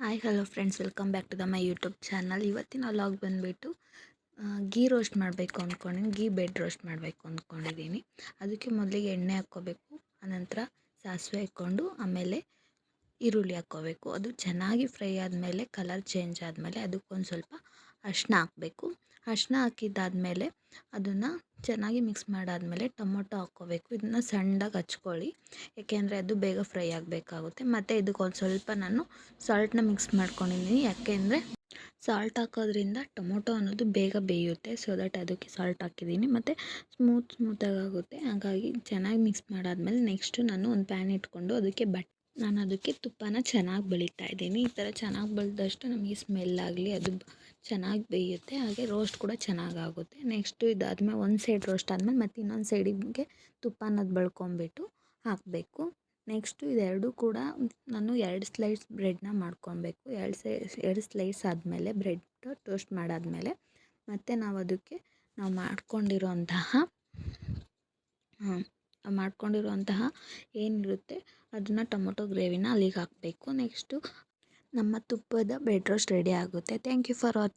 Hi hello friends welcome back to the my YouTube channel ಇವತ್ತಿನ log ಬಂದುಬಿಟ್ಟು ghee roast ಮಾಡಬೇಕು ಅಂದ್ಕೊಂಡಿನಿ ghee bed roast ಮಾಡಬೇಕು ಅಂದ್ಕೊಂಡಿದ್ದೀನಿ ಅದಕ್ಕೆ ಮೊದಲಿಗೆ ಎಣ್ಣೆ ಹಾಕ್ಕೋಬೇಕು, ಆನಂತರ ಸಾಸಿವೆ ಹಾಕ್ಕೊಂಡು, ಆಮೇಲೆ ಈರುಳ್ಳಿ ಹಾಕ್ಕೋಬೇಕು. ಅದು ಚೆನ್ನಾಗಿ ಫ್ರೈ ಆದಮೇಲೆ ಕಲರ್ ಚೇಂಜ್ ಆದಮೇಲೆ, ಅದಕ್ಕೊಂದು ಸ್ವಲ್ಪ ಅರಿಶಿನ ಹಾಕಬೇಕು. ಅರಿಶಿನ ಹಾಕಿದ್ದಾದಮೇಲೆ, ಅದನ್ನು ಚೆನ್ನಾಗಿ ಮಿಕ್ಸ್ ಮಾಡಾದಮೇಲೆ ಟೊಮೊಟೊ ಹಾಕ್ಕೋಬೇಕು. ಇದನ್ನು ಸಣ್ಣದಾಗಿ ಹಚ್ಕೊಳ್ಳಿ. ಏಕೆಂದರೆ ಅದು ಬೇಗ ಫ್ರೈ ಆಗಬೇಕಾಗುತ್ತೆ. ಮತ್ತು ಇದಕ್ಕೊಂದು ಸ್ವಲ್ಪ ನಾನು ಸಾಲ್ಟನ್ನ ಮಿಕ್ಸ್ ಮಾಡ್ಕೊಂಡಿದ್ದೀನಿ. ಯಾಕೆಂದರೆ ಸಾಲ್ಟ್ ಹಾಕೋದ್ರಿಂದ ಟೊಮೊಟೊ ಅನ್ನೋದು ಬೇಗ ಬೇಯುತ್ತೆ. ಸೊ ದಟ್ ಅದಕ್ಕೆ ಸಾಲ್ಟ್ ಹಾಕಿದ್ದೀನಿ. ಮತ್ತು ಸ್ಮೂತ್ ಸ್ಮೂತಾಗಿ ಆಗುತ್ತೆ. ಹಾಗಾಗಿ ಚೆನ್ನಾಗಿ ಮಿಕ್ಸ್ ಮಾಡಾದಮೇಲೆ ನೆಕ್ಸ್ಟು ನಾನು ಒಂದು ಪ್ಯಾನ್ ಇಟ್ಕೊಂಡು ಅದಕ್ಕೆ ಬಟ್ ನಾನು ಅದಕ್ಕೆ ತುಪ್ಪನ ಚೆನ್ನಾಗಿ ಬಳಿತಾ ಇದ್ದೀನಿ. ಈ ಥರ ಚೆನ್ನಾಗಿ ಬೆಳೆದಷ್ಟು ನಮಗೆ ಸ್ಮೆಲ್ ಆಗಲಿ ಅದು ಚೆನ್ನಾಗಿ ಬೇಯುತ್ತೆ. ಹಾಗೆ ರೋಸ್ಟ್ ಕೂಡ ಚೆನ್ನಾಗಾಗುತ್ತೆ ನೆಕ್ಸ್ಟು ಇದಾದಮೇಲೆ ಒಂದು ಸೈಡ್ ರೋಸ್ಟ್ ಆದಮೇಲೆ ಮತ್ತು ಇನ್ನೊಂದು ಸೈಡಿಗೆ ತುಪ್ಪನದು ಬಳ್ಕೊಂಬಿಟ್ಟು ಹಾಕಬೇಕು. ನೆಕ್ಸ್ಟು ಇದೆರಡೂ ಕೂಡ ನಾನು ಎರಡು ಸ್ಲೈಸ್ ಬ್ರೆಡ್ನ ಮಾಡ್ಕೊಬೇಕು. ಎರಡು ಸೈ, ಎರಡು ಸ್ಲೈಸ್ ಆದಮೇಲೆ ಬ್ರೆಡ್ ಟೋಸ್ಟ್ ಮಾಡಾದಮೇಲೆ ಮತ್ತು ನಾವು ಅದಕ್ಕೆ ನಾವು ಮಾಡ್ಕೊಂಡಿರೋಂತಹ ಮಾಡ್ಕೊಂಡಿರುವಂತಹ ಏನಿರುತ್ತೆ, ಅದನ್ನು ಟೊಮೊಟೊ ಗ್ರೇವಿನ ಅಲ್ಲಿಗೆ ಹಾಕಬೇಕು. ನೆಕ್ಸ್ಟು ನಮ್ಮ ತುಪ್ಪದ ಬೆಡ್ ರೋಸ್ಟ್ ರೆಡಿ ಆಗುತ್ತೆ. Thank you for watching